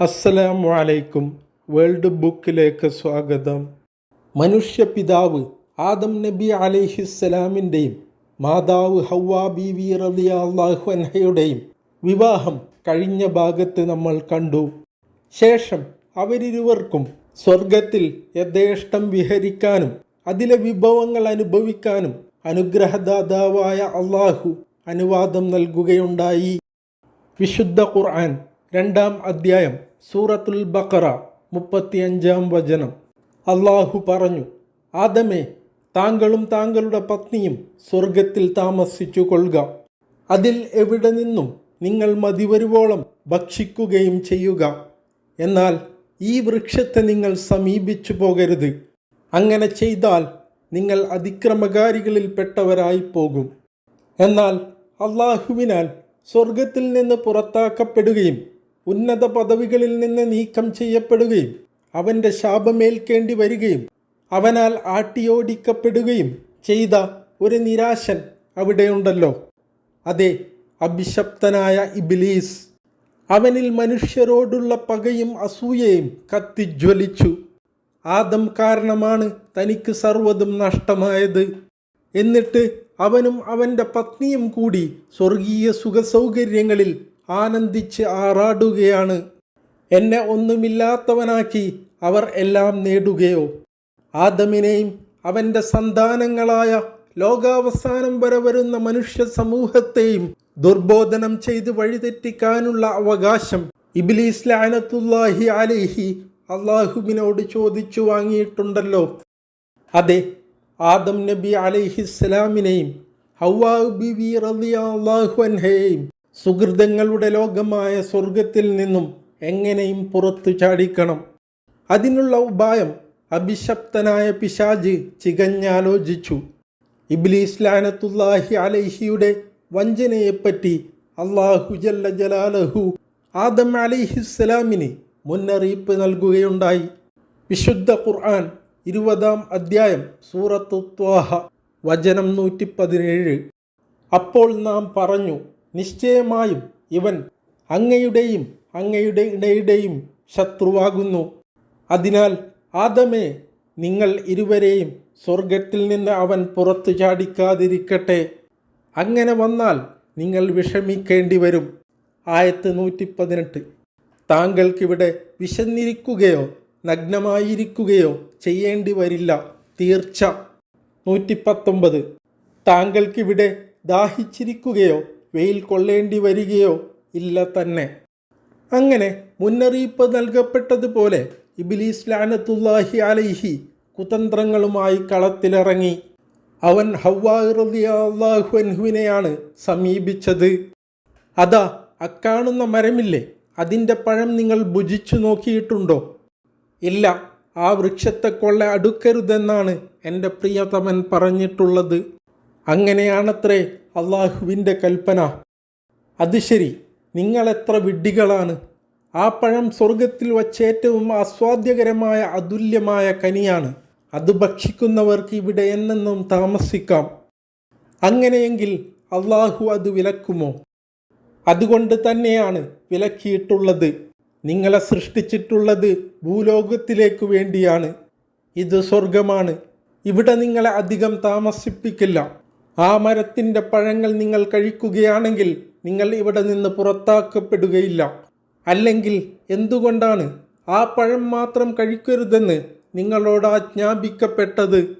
അസ്സലാമു അലൈക്കും. വേൾഡ് ബുക്കിലേക്ക് സ്വാഗതം. മനുഷ്യ പിതാവ് ആദം നബി അലൈഹിസ്സലാമിന്റെയും മാതാവ് ഹൗവ ബിവി റലിയാഹു അൻഹയുടെയും വിവാഹം കഴിഞ്ഞ ഭാഗത്ത് നമ്മൾ കണ്ടു. ശേഷം അവരിരുവർക്കും സ്വർഗത്തിൽ യഥേഷ്ടം വിഹരിക്കാനും അതിലെ വിഭവങ്ങൾ അനുഭവിക്കാനും അനുഗ്രഹദാതാവായ അള്ളാഹു അനുവാദം നൽകുകയുണ്ടായി. വിശുദ്ധ ഖുർആൻ രണ്ടാം അധ്യായം സൂറത്തുൽ ബക്കറ മുപ്പത്തിയഞ്ചാം വചനം. അള്ളാഹു പറഞ്ഞു ആദമേ താങ്കളും താങ്കളുടെ പത്നിയും സ്വർഗത്തിൽ താമസിച്ചു കൊള്ളുക അതിൽ എവിടെ നിന്നും നിങ്ങൾ മതിവരുവോളം ഭക്ഷിക്കുകയും ചെയ്യുക. എന്നാൽ ഈ വൃക്ഷത്തെ നിങ്ങൾ സമീപിച്ചു പോകരുത്. അങ്ങനെ ചെയ്താൽ നിങ്ങൾ അതിക്രമകാരികളിൽ പെട്ടവരായി പോകും. എന്നാൽ അള്ളാഹുവിനാൽ സ്വർഗത്തിൽ നിന്ന് പുറത്താക്കപ്പെടുകയും ഉന്നത പദവികളിൽ നിന്ന് നീക്കം ചെയ്യപ്പെടുകയും അവന്റെ ശാപമേൽക്കേണ്ടി വരികയും അവനാൽ ആട്ടിയോടിക്കപ്പെടുകയും ചെയ്ത ഒരു നിരാശൻ അവിടെയുണ്ടല്ലോ. അതെ അഭിശപ്തനായ ഇബിലീസ് അവനിൽ മനുഷ്യരോടുള്ള പകയും അസൂയയും കത്തിജ്വലിച്ചു. ആദം കാരണമാണ് തനിക്ക് സർവതും നഷ്ടമായത്. എന്നിട്ട് അവനും അവന്റെ പത്നിയും കൂടി സ്വർഗീയ സുഖസൗകര്യങ്ങളിൽ ആനന്ദിച്ച് ആറാടുകയാണ്. എന്നെ ഒന്നുമില്ലാത്തവനാക്കി അവർ എല്ലാം നേടുകയോ. ആദമിനെയും അവന്റെ സന്താനങ്ങളായ ലോകാവസാനം വരെ വരുന്ന മനുഷ്യ സമൂഹത്തെയും ദുർബോധനം ചെയ്ത് വഴിതെറ്റിക്കാനുള്ള അവകാശം ഇബിലീസ് ലാനത്തുല്ലാഹി അലൈഹി അള്ളാഹുവിനോട് ചോദിച്ചു വാങ്ങിയിട്ടുണ്ടല്ലോ. അതെ ആദം നബി അലൈഹിസ്സലാമിനെയും ഹൗവാ ബിബി റളിയല്ലാഹു അൻഹയെയും സുഹൃതങ്ങളുടെ ലോകമായ സ്വർഗത്തിൽ നിന്നും എങ്ങനെയും പുറത്തു ചാടിക്കണം. അതിനുള്ള ഉപായം അഭിശപ്തനായ പിശാജ് ചികഞ്ഞാലോചിച്ചു. ഇബ്ലീസ് ലാനത്തുല്ലാഹി അലൈഹിയുടെ വഞ്ചനയെപ്പറ്റി അള്ളാഹു ജല്ല ജലാലഹു ആദം അലിഹിസ്സലാമിന് മുന്നറിയിപ്പ് നൽകുകയുണ്ടായി. വിശുദ്ധ ഖുർആൻ ഇരുപതാം അധ്യായം സൂറത്തു ത്വാഹ വചനം നൂറ്റി പതിനേഴ് അപ്പോൾ നാം പറഞ്ഞു നിശ്ചയമായും ഇവൻ അങ്ങയുടെയും അങ്ങയുടെ ഇടയുടെയും ശത്രുവാകുന്നു. അതിനാൽ ആദമേ നിങ്ങൾ ഇരുവരെയും സ്വർഗത്തിൽ നിന്ന് അവൻ പുറത്തു ചാടിക്കാതിരിക്കട്ടെ. അങ്ങനെ വന്നാൽ നിങ്ങൾ വിഷമിക്കേണ്ടി വരും ആയത്ത് നൂറ്റി പതിനെട്ട് താങ്കൾക്കിവിടെ വിശന്നിരിക്കുകയോ നഗ്നമായിരിക്കുകയോ ചെയ്യേണ്ടി വരില്ല തീർച്ച. നൂറ്റി പത്തൊമ്പത് താങ്കൾക്കിവിടെ ദാഹിച്ചിരിക്കുകയോ വെയിൽ കൊള്ളേണ്ടി വരികയോ ഇല്ല തന്നെ. അങ്ങനെ മുന്നറിയിപ്പ് നൽകപ്പെട്ടതുപോലെ ഇബിലീസ് ലാനത്തുല്ലാഹി അലൈഹി കുതന്ത്രങ്ങളുമായി കളത്തിലിറങ്ങി. അവൻ ഹവ്വാഹുവിനെയാണ് സമീപിച്ചത്. അതാ അക്കാണുന്ന മരമില്ലേ? അതിന്റെ പഴം നിങ്ങൾ ഭുജിച്ചു നോക്കിയിട്ടുണ്ടോ? ഇല്ല ആ വൃക്ഷത്തെ കൊള്ള അടുക്കരുതെന്നാണ് എന്റെ പ്രിയതമൻ പറഞ്ഞിട്ടുള്ളത്. അങ്ങനെയാണത്രേ അള്ളാഹുവിന്റെ കൽപ്പന. അത് ശരി നിങ്ങളെത്ര വിഡ്ഢികളാണ്. ആ പഴം സ്വർഗത്തിൽ വച്ചേറ്റവും ആസ്വാദ്യകരമായ അതുല്യമായ കനിയാണ്. അത് ഭക്ഷിക്കുന്നവർക്ക് ഇവിടെ എന്നെന്നും താമസിക്കാം. അങ്ങനെയെങ്കിൽ അള്ളാഹു അത് വിലക്കുമോ? അതുകൊണ്ട് തന്നെയാണ് വിലക്കിയിട്ടുള്ളത്. നിങ്ങളെ സൃഷ്ടിച്ചിട്ടുള്ളത് ഭൂലോകത്തിലേക്ക് വേണ്ടിയാണ്. ഇത് സ്വർഗമാണ് ഇവിടെ നിങ്ങളെ അധികം താമസിപ്പിക്കില്ല. ആ മരത്തിന്റെ പഴങ്ങൾ നിങ്ങൾ കഴിക്കുകയാണെങ്കിൽ നിങ്ങൾ ഇവിടെ നിന്ന് പുറത്താക്കപ്പെടുകയില്ല. അല്ലെങ്കിൽ എന്തുകൊണ്ടാണ് ആ പഴം മാത്രം കഴിക്കരുതെന്ന് നിങ്ങളോട് ആജ്ഞാപിക്കപ്പെട്ടത്?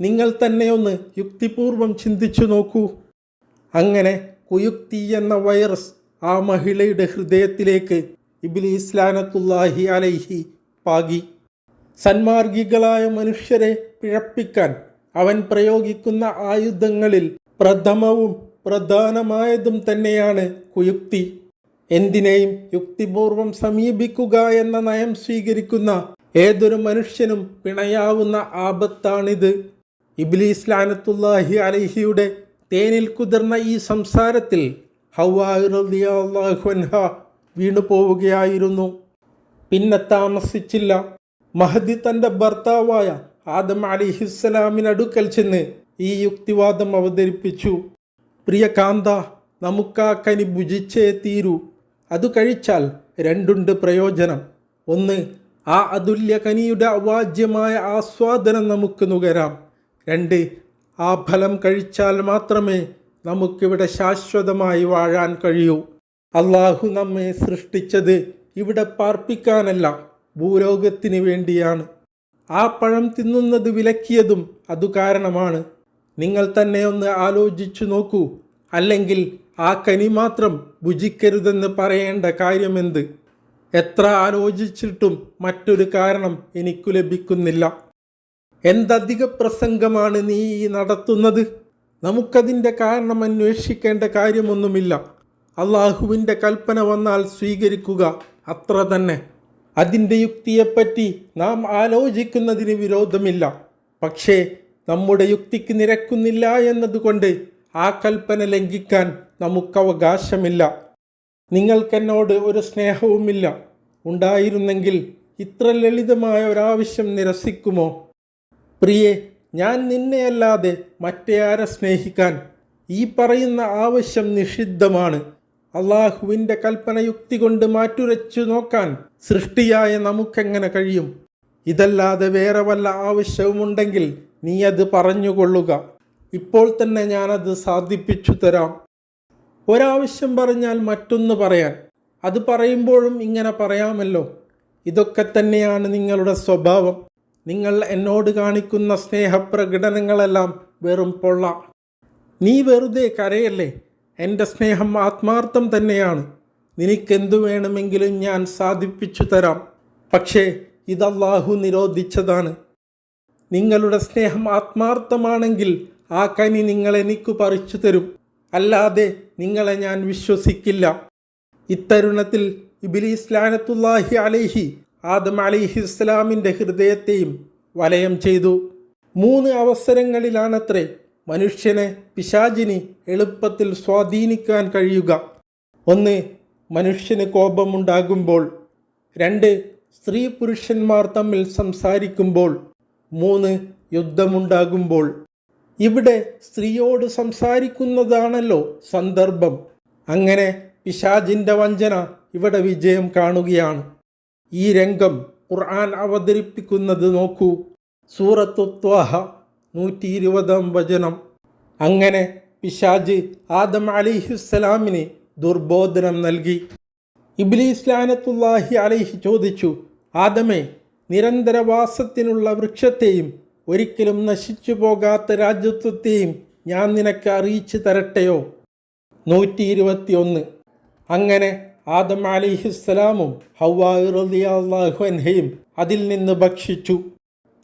നിങ്ങൾ തന്നെ ഒന്ന് യുക്തിപൂർവം ചിന്തിച്ചു നോക്കൂ. അങ്ങനെ കുയുക്തി എന്ന വൈറസ് ആ മഹിളയുടെ ഹൃദയത്തിലേക്ക് ഇബിലീസ് ലാനത്തുല്ലാഹി അലൈഹി പാകി. സന്മാർഗികളായ മനുഷ്യരെ പിഴപ്പിക്കാൻ അവൻ പ്രയോഗിക്കുന്ന ആയുധങ്ങളിൽ പ്രഥമവും പ്രധാനമായതും തന്നെയാണ് കുയുക്തി. എന്തിനേയും യുക്തിപൂർവം സമീപിക്കുക എന്ന നയം സ്വീകരിക്കുന്ന ഏതൊരു മനുഷ്യനും പിണയാവുന്ന ആപത്താണിത്. ഇബ്ലീസ് ലാനത്തുല്ലാഹി അലഹിയുടെ തേനിൽ കുതിർന്ന ഈ സംസാരത്തിൽ ഹൗവാഹുഹൻഹ വീണു പോവുകയായിരുന്നു. പിന്നെ താമസിച്ചില്ല. മഹദി തന്റെ ഭർത്താവായ ആദം അലിഹിസ്സലാമിനടുക്കൽ ചെന്ന് ഈ യുക്തിവാദം അവതരിപ്പിച്ചു. പ്രിയ കാന്ത നമുക്കാ കനി ഭുജിച്ചേ തീരൂ. അത് കഴിച്ചാൽ രണ്ടുണ്ട് പ്രയോജനം. ഒന്ന് ആ അതുല്യ കനിയുടെ അവാജ്യമായ ആസ്വാദനം നമുക്ക് നുകരാം. രണ്ട് ആ ഫലം കഴിച്ചാൽ മാത്രമേ നമുക്കിവിടെ ശാശ്വതമായി വാഴാൻ കഴിയൂ. അള്ളാഹു നമ്മെ സൃഷ്ടിച്ചത് ഇവിടെ പാർപ്പിക്കാനല്ല ഭൂലോകത്തിന് വേണ്ടിയാണ്. ആ പഴം തിന്നുന്നത് വിലക്കിയതും അതു കാരണമാണ്. നിങ്ങൾ തന്നെ ഒന്ന് ആലോചിച്ചു നോക്കൂ. അല്ലെങ്കിൽ ആ കനി മാത്രം ഭുജിക്കരുതെന്ന് പറയേണ്ട കാര്യമെന്ത്? എത്ര ആലോചിച്ചിട്ടും മറ്റൊരു കാരണം എനിക്കു ലഭിക്കുന്നില്ല. എന്തധിക പ്രസംഗമാണ് നീ നടത്തുന്നത്? നമുക്കതിന്റെ കാരണം അന്വേഷിക്കേണ്ട കാര്യമൊന്നുമില്ല. അള്ളാഹുവിന്റെ കൽപ്പന വന്നാൽ സ്വീകരിക്കുക അത്ര തന്നെ. അതിന്റെ യുക്തിയെപ്പറ്റി നാം ആലോചിക്കുന്നതിന് വിരോധമില്ല. പക്ഷേ നമ്മുടെ യുക്തിക്ക് നിരക്കുന്നില്ല എന്നതുകൊണ്ട് ആ കൽപ്പന ലംഘിക്കാൻ നമുക്കവകാശമില്ല. നിങ്ങൾക്കെന്നോട് ഒരു സ്നേഹവുമില്ല. ഉണ്ടായിരുന്നെങ്കിൽ ഇത്ര ലളിതമായ ഒരാവശ്യം നിരസിക്കുമോ? പ്രിയെ ഞാൻ നിന്നെയല്ലാതെ മറ്റേ ആരെ സ്നേഹിക്കാൻ ഈ പറയുന്ന ആവശ്യം നിഷിദ്ധമാണ്. അള്ളാഹുവിന്റെ കൽപ്പനയുക്തി കൊണ്ട് മാറ്റുരച്ചു നോക്കാൻ സൃഷ്ടിയായ നമുക്കെങ്ങനെ കഴിയും? ഇതല്ലാതെ വേറെ വല്ല ആവശ്യവുമുണ്ടെങ്കിൽ നീ അത് പറഞ്ഞുകൊള്ളുക. ഇപ്പോൾ തന്നെ ഞാനത് സാധിപ്പിച്ചു തരാം. ഒരാവശ്യം പറഞ്ഞാൽ മറ്റൊന്ന് പറയാൻ. അത് പറയുമ്പോഴും ഇങ്ങനെ പറയാമല്ലോ. ഇതൊക്കെ തന്നെയാണ് നിങ്ങളുടെ സ്വഭാവം. നിങ്ങൾ എന്നോട് കാണിക്കുന്ന സ്നേഹപ്രകടനങ്ങളെല്ലാം വെറും പൊള്ള. നീ വെറുതെ കരയല്ലേ? എന്റെ സ്നേഹം ആത്മാർത്ഥം തന്നെയാണ്. നിനക്കെന്തു വേണമെങ്കിലും ഞാൻ സാധിപ്പിച്ചു തരാം. പക്ഷേ ഇതല്ലാഹു നിരോധിച്ചതാണ്. നിങ്ങളുടെ സ്നേഹം ആത്മാർത്ഥമാണെങ്കിൽ ആ കനി നിങ്ങൾ എനിക്ക് പറിച്ചു തരും. അല്ലാതെ നിങ്ങളെ ഞാൻ വിശ്വസിക്കില്ല. ഇത്തരുണത്തിൽ ഇബിലീസ് ലാനത്തുല്ലാഹി അലേഹി ആദം അലിഹി ഇസ്ലാമിന്റെ ഹൃദയത്തെയും വലയം ചെയ്തു. മൂന്ന് അവസരങ്ങളിലാണത്രേ മനുഷ്യനെ പിശാചിന് എളുപ്പത്തിൽ സ്വാധീനിക്കാൻ കഴിയുക. ഒന്ന് മനുഷ്യന് കോപമുണ്ടാകുമ്പോൾ. രണ്ട് സ്ത്രീ പുരുഷന്മാർ തമ്മിൽ സംസാരിക്കുമ്പോൾ. മൂന്ന് യുദ്ധമുണ്ടാകുമ്പോൾ. ഇവിടെ സ്ത്രീയോട് സംസാരിക്കുന്നതാണല്ലോ സന്ദർഭം. അങ്ങനെ പിശാജിന്റെ വഞ്ചന ഇവിടെ വിജയം കാണുകയാണ്. ഈ രംഗം ഖുർആൻ അവതരിപ്പിക്കുന്നത് നോക്കൂ. സൂറത്തു ത്വാഹ നൂറ്റി ഇരുപതാം വചനം. അങ്ങനെ പിശാജ് ആദം അലിഹുസ്സലാമിന് ദുർബോധനം നൽകി. ഇബ്ലീസ് ലാനത്തുല്ലാഹി അലൈഹി ചോദിച്ചു ആദമേ നിരന്തരവാസത്തിനുള്ള വൃക്ഷത്തെയും ഒരിക്കലും നശിച്ചു പോകാത്ത രാജ്യത്വത്തെയും ഞാൻ നിനക്ക് അറിയിച്ചു തരട്ടെയോ? നൂറ്റി ഇരുപത്തിയൊന്ന് അങ്ങനെ ആദം അലിഹിസ്സലാമും റലിയാഹുഅൻഹയും അതിൽ നിന്ന് ഭക്ഷിച്ചു.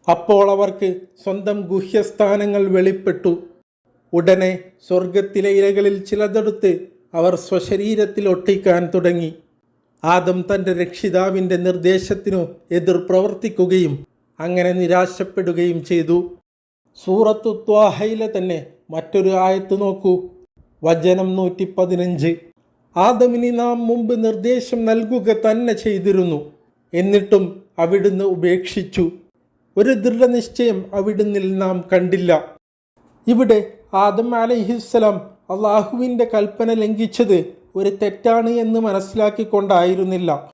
അപ്പോൾ അവർക്ക് സ്വന്തം ഗുഹ്യസ്ഥാനങ്ങൾ വെളിപ്പെട്ടു. ഉടനെ സ്വർഗത്തിലെ ഇലകളിൽ ചിലതെടുത്ത് അവർ സ്വശരീരത്തിൽ ഒട്ടിക്കാൻ തുടങ്ങി. ആദം തന്റെ രക്ഷിതാവിന്റെ നിർദ്ദേശത്തിനു എതിർ പ്രവർത്തിക്കുകയും അങ്ങനെ നിരാശപ്പെടുകയും ചെയ്തു. സൂറത്തു ത്വാഹയിലെ തന്നെ മറ്റൊരു ആയത്ത് നോക്കൂ. വചനം നൂറ്റി പതിനഞ്ച് ആദമിന് നാം മുമ്പ് നിർദ്ദേശം നൽകുക തന്നെ ചെയ്തിരുന്നു. എന്നിട്ടും അവിടുന്ന് ഉപേക്ഷിച്ചു. ഒരു ദൃഢനിശ്ചയം അവിടുന്നിൽ നാം കണ്ടില്ല. ഇവിടെ ആദം അലഹിസ്സലാം അള്ളാഹുവിന്റെ കൽപ്പന ലംഘിച്ചത് ഒരു തെറ്റാണ് എന്ന് മനസ്സിലാക്കിക്കൊണ്ടായിരുന്നില്ല.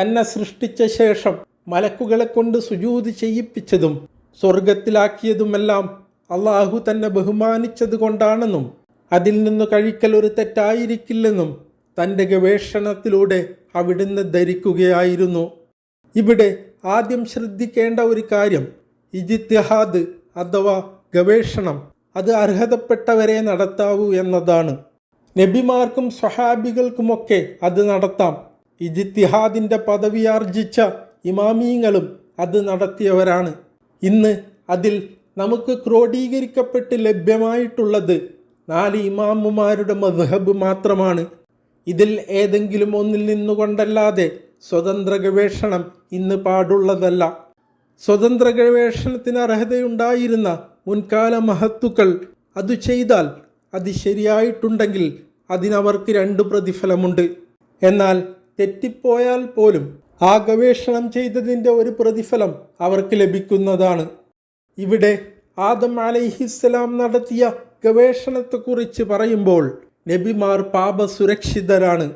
തന്നെ സൃഷ്ടിച്ച ശേഷം മലക്കുകളെ കൊണ്ട് സുജൂത് ചെയ്യിപ്പിച്ചതും സ്വർഗത്തിലാക്കിയതുമെല്ലാം അള്ളാഹു തന്നെ ബഹുമാനിച്ചത് കൊണ്ടാണെന്നും അതിൽ നിന്ന് കഴിക്കൽ ഒരു തെറ്റായിരിക്കില്ലെന്നും തന്റെ ഗവേഷണത്തിലൂടെ അവിടുന്ന് ധരിക്കുകയായിരുന്നു. ഇവിടെ ആദ്യം ശ്രദ്ധിക്കേണ്ട ഒരു കാര്യം ഇജിത്തിഹാദ് അഥവാ ഗവേഷണം. അത് അർഹതപ്പെട്ടവരെ നടത്താവൂ എന്നതാണ്. നബിമാർക്കും സ്വഹാബികൾക്കുമൊക്കെ അത് നടത്താം. ഇജിത്തിഹാദിന്റെ പദവിയാർജിച്ച ഇമാമീങ്ങളും അത് നടത്തിയവരാണ്. ഇന്ന് അതിൽ നമുക്ക് ക്രോഡീകരിക്കപ്പെട്ട് ലഭ്യമായിട്ടുള്ളത് നാല് ഇമാമുമാരുടെ മദ്ഹബ് മാത്രമാണ്. ഇതിൽ ഏതെങ്കിലും ഒന്നിൽ നിന്നുകൊണ്ടല്ലാതെ സ്വതന്ത്ര ഗവേഷണം ഇന്ന് പാടുള്ളതല്ല. സ്വതന്ത്ര ഗവേഷണത്തിന് അർഹതയുണ്ടായിരുന്ന മുൻകാല മഹത്തുക്കൾ അത് ചെയ്താൽ അത് ശരിയായിട്ടുണ്ടെങ്കിൽ അതിനവർക്ക് രണ്ട് പ്രതിഫലമുണ്ട്. എന്നാൽ തെറ്റിപ്പോയാൽ പോലും ആ ഗവേഷണം ചെയ്തതിന്റെ ഒരു പ്രതിഫലം അവർക്ക് ലഭിക്കുന്നതാണ്. ഇവിടെ ആദം അലൈഹിസ്സലാം നടത്തിയ ഗവേഷണത്തെക്കുറിച്ച് പറയുമ്പോൾ നബിമാർ പാപസുരക്ഷിതരാണ്.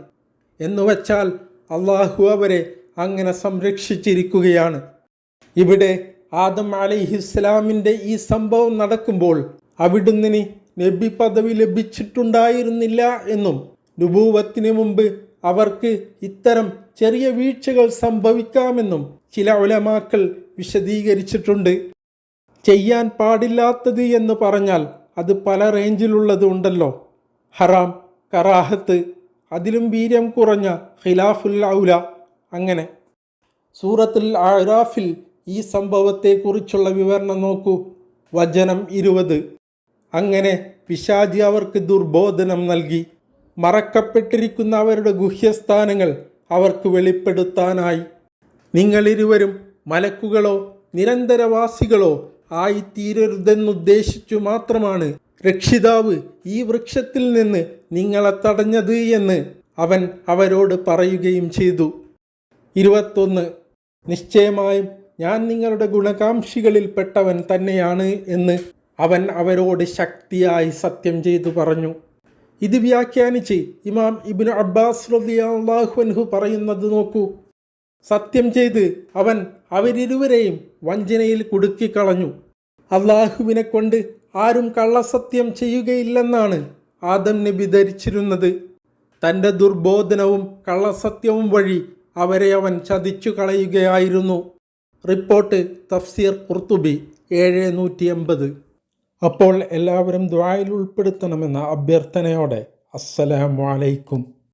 എന്നുവച്ചാൽ അള്ളാഹു അവരെ അങ്ങനെ സംരക്ഷിച്ചിരിക്കുകയാണ്. ഇവിടെ ആദം അലൈഹിസ്ലാമിന്റെ ഈ സംഭവം നടക്കുമ്പോൾ അവിടുന്ന് നബി പദവി ലഭിച്ചിട്ടുണ്ടായിരുന്നില്ല എന്നും നുബൂവത്തിന് മുമ്പ് അവർക്ക് ഇത്തരം ചെറിയ വീഴ്ചകൾ സംഭവിക്കാമെന്നും ചില ഉലമാക്കൾ വിശദീകരിച്ചിട്ടുണ്ട്. ചെയ്യാൻ പാടില്ലാത്തത് എന്ന് പറഞ്ഞാൽ അത് പല റേഞ്ചിലുള്ളത് ഉണ്ടല്ലോ. ഹറാം കറാഹത്ത് അതിലും വീര്യം കുറഞ്ഞ ഖിലാഫുൽ ഔല. അങ്ങനെ സൂറത്തുൽ ആറാഫിൽ ഈ സംഭവത്തെക്കുറിച്ചുള്ള വിവരണം നോക്കൂ. വചനം ഇരുപത്. അങ്ങനെ പിശാജി അവർക്ക് ദുർബോധനം നൽകി. മറക്കപ്പെട്ടിരിക്കുന്ന അവരുടെ ഗുഹ്യസ്ഥാനങ്ങൾ അവർക്ക് വെളിപ്പെടുത്താനായി. നിങ്ങളിരുവരും മലക്കുകളോ നിരന്തരവാസികളോ ആയിത്തീരരുതെന്നുദ്ദേശിച്ചു മാത്രമാണ് രക്ഷിതാവ് ഈ വൃക്ഷത്തിൽ നിന്ന് നിങ്ങളെ തടഞ്ഞത് എന്ന് അവൻ അവരോട് പറയുകയും ചെയ്തു. ഇരുപത്തൊന്ന് നിശ്ചയമായും ഞാൻ നിങ്ങളുടെ ഗുണകാംക്ഷികളിൽപ്പെട്ടവൻ തന്നെയാണ് എന്ന് അവൻ അവരോട് ശക്തിയായി സത്യം ചെയ്തു പറഞ്ഞു. ഇത് വ്യാഖ്യാനിച്ച് ഇമാം ഇബിന് അബ്ബാസ് റളിയല്ലാഹു പറയുന്നത് നോക്കൂ. സത്യം ചെയ്ത് അവൻ അവരിരുവരെയും വഞ്ചനയിൽ കുടുക്കിക്കളഞ്ഞു അള്ളാഹുവിനെ കൊണ്ട് ആരും കള്ളസത്യം ചെയ്യുകയില്ലെന്നാണ് ആദം നബി ധരിച്ചിരുന്നത്. തന്റെ ദുർബോധനവും കള്ളസത്യവും വഴി അവരെ അവൻ ചതിച്ചു കളയുകയായിരുന്നു. റിപ്പോർട്ട് തഫ്സീർ കുർത്തുബി ഏഴ് നൂറ്റി എൺപത്. അപ്പോൾ എല്ലാവരും ദ്വായിൽ ഉൾപ്പെടുത്തണമെന്ന അഭ്യർത്ഥനയോടെ അസ്സലാമു അലൈക്കും.